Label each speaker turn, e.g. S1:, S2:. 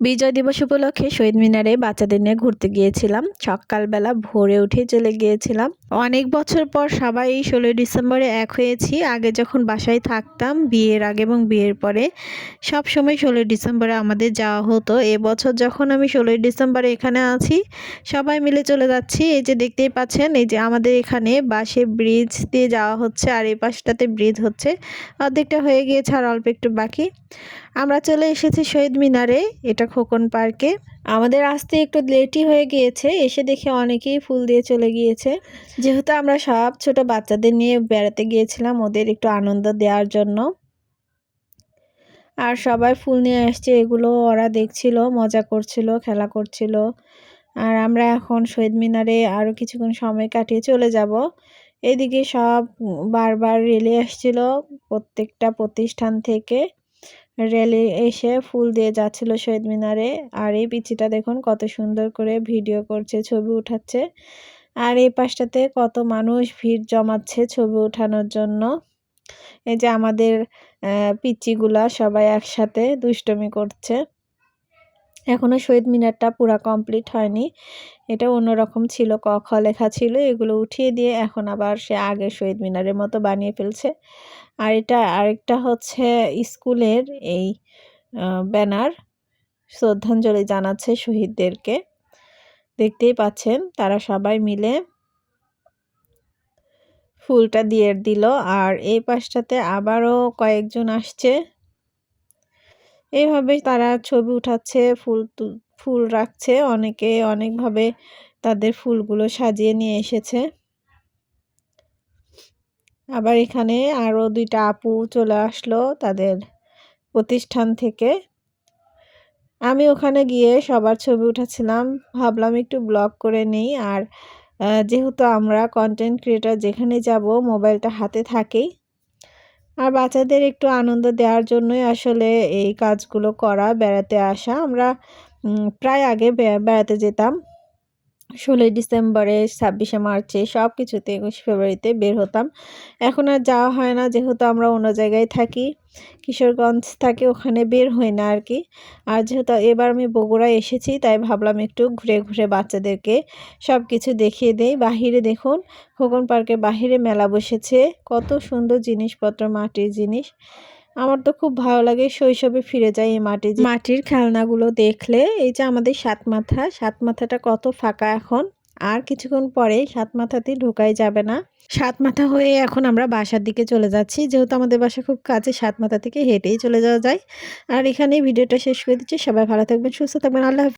S1: বিজয় দিবস উপলক্ষে শহীদ মিনারে বাচ্চাদের নিয়ে ঘুরতে গিয়েছিলাম। সকালবেলা ভোরে উঠে চলে গিয়েছিলাম। অনেক বছর পর সবাই ষোলোই ডিসেম্বরে এক হয়েছি। আগে যখন বাসায় থাকতাম, বিয়ের আগে এবং বিয়ের পরে সব সময় ষোলোই ডিসেম্বরে আমাদের যাওয়া হতো। এবছর যখন আমি ষোলোই ডিসেম্বরে এখানে আছি, সবাই মিলে চলে যাচ্ছি। এই যে দেখতেই পাচ্ছেন, এই যে আমাদের এখানে বাসে ব্রিজ দিয়ে যাওয়া হচ্ছে আর এই পাশটাতে ব্রিজ হচ্ছে। অর্ধেকটা হয়ে গিয়েছে আর অল্প একটু বাকি। আমরা চলে এসেছি শহীদ মিনারে। এটা খোকন পার্কে। আমাদের আসতে একটু লেটই হয়ে গিয়েছে, এসে দেখে অনেকেই ফুল দিয়ে চলে গিয়েছে। যেহেতু আমরা সব ছোট বাচ্চাদের নিয়ে বেড়াতে গিয়েছিলাম, ওদের একটু আনন্দ দেওয়ার জন্য। আর সবাই ফুল নিয়ে আসছে, এগুলো ওরা দেখছিল, মজা করছিল, খেলা করছিল। আর আমরা এখন শহীদ মিনারে আরও কিছুক্ষণ সময় কাটিয়ে চলে যাব। এদিকে সব বারবার রেলে আসছিল, প্রত্যেকটা প্রতিষ্ঠান থেকে। রেলে এসে ফুল দিয়ে যাচ্ছিল শহীদ মিনারে। আর এই পিচিটা দেখুন কত সুন্দর করে ভিডিও করছে, ছবি উঠাচ্ছে। আর এই পাশটাতে কত মানুষ ভিড় জমাচ্ছে ছবি উঠানোর জন্য। এই যে আমাদের পিচিগুলা সবাই একসাথে দুষ্টমি করছে। এখনও শহীদ মিনারটা পুরা কমপ্লিট হয়নি। এটা অন্যরকম ছিল, ক খ লেখা ছিল, এগুলো উঠিয়ে দিয়ে এখন আবার সে আগে শহীদ মিনারের মতো বানিয়ে ফেলছে। আর এটা আরেকটা হচ্ছে স্কুলের এই ব্যানার, শ্রদ্ধাঞ্জলি জানাচ্ছে শহীদদেরকে। দেখতেই পাচ্ছেন, তারা সবাই মিলে ফুলটা দিয়ে দিল। আর এই পাশটাতে আবারও কয়েকজন আসছে। এইভাবে তারা ছবি উঠাচ্ছে, ফুল ফুল রাখছে। অনেকে অনেকভাবে তাদের ফুলগুলো সাজিয়ে নিয়ে এসেছে। আবার এখানে আরও দুইটা আপু চলে আসলো তাদের প্রতিষ্ঠান থেকে। আমি ওখানে গিয়ে সবার ছবি উঠাচ্ছিলাম। ভাবলাম একটু ব্লগ করে নেই। আর যেহেতু আমরা কন্টেন্ট ক্রিয়েটার যেখানে যাব, মোবাইলটা হাতে থাকেই। আর বাচ্চাদের একটু আনন্দ দেওয়ার জন্যই আসলে এই কাজগুলো করা, বেড়াতে আসা। আমরা প্রায় আগে বেড়াতে যেতাম। ষোলোই ডিসেম্বরে, ছাব্বিশে মার্চে সব কিছুতে একুশে ফেব্রুয়ারিতে বের হতাম। এখন আর যাওয়া হয় না, যেহেতু আমরা অন্য জায়গায় থাকি। কিশোরগঞ্জ থাকি ওখানে বের হই না আর কি আর যেহেতু এবার আমি বগুড়ায় এসেছি, তাই ভাবলাম একটু ঘুরে ঘুরে বাচ্চাদেরকে সব কিছু দেখিয়ে দেই। বাহিরে দেখুন, খোকন পার্কের বাহিরে মেলা বসেছে। কত সুন্দর জিনিসপত্র, মাটির জিনিস। আমার তো খুব ভালো লাগে শৈশবে ফিরে যায় এই মাটি মাটির খেলনাগুলো দেখলে, এই যে আমাদের সাত মাথা সাত মাথাটা কত ফাঁকা এখন, আর কিছুক্ষণ পরে সাত মাথাতে ঢোকাই যাবে না। সাত মাথা হয়ে এখন আমরা বাসার দিকে চলে যাচ্ছি, যেহেতু আমাদের বাসা খুব কাছে সাত মাথা থেকে হেঁটেই চলে যাওয়া যায়। আর এখানে ভিডিওটা শেষ করে দিচ্ছি, সবাই ভালো থাকবেন, সুস্থ থাকবেন, আল্লাহ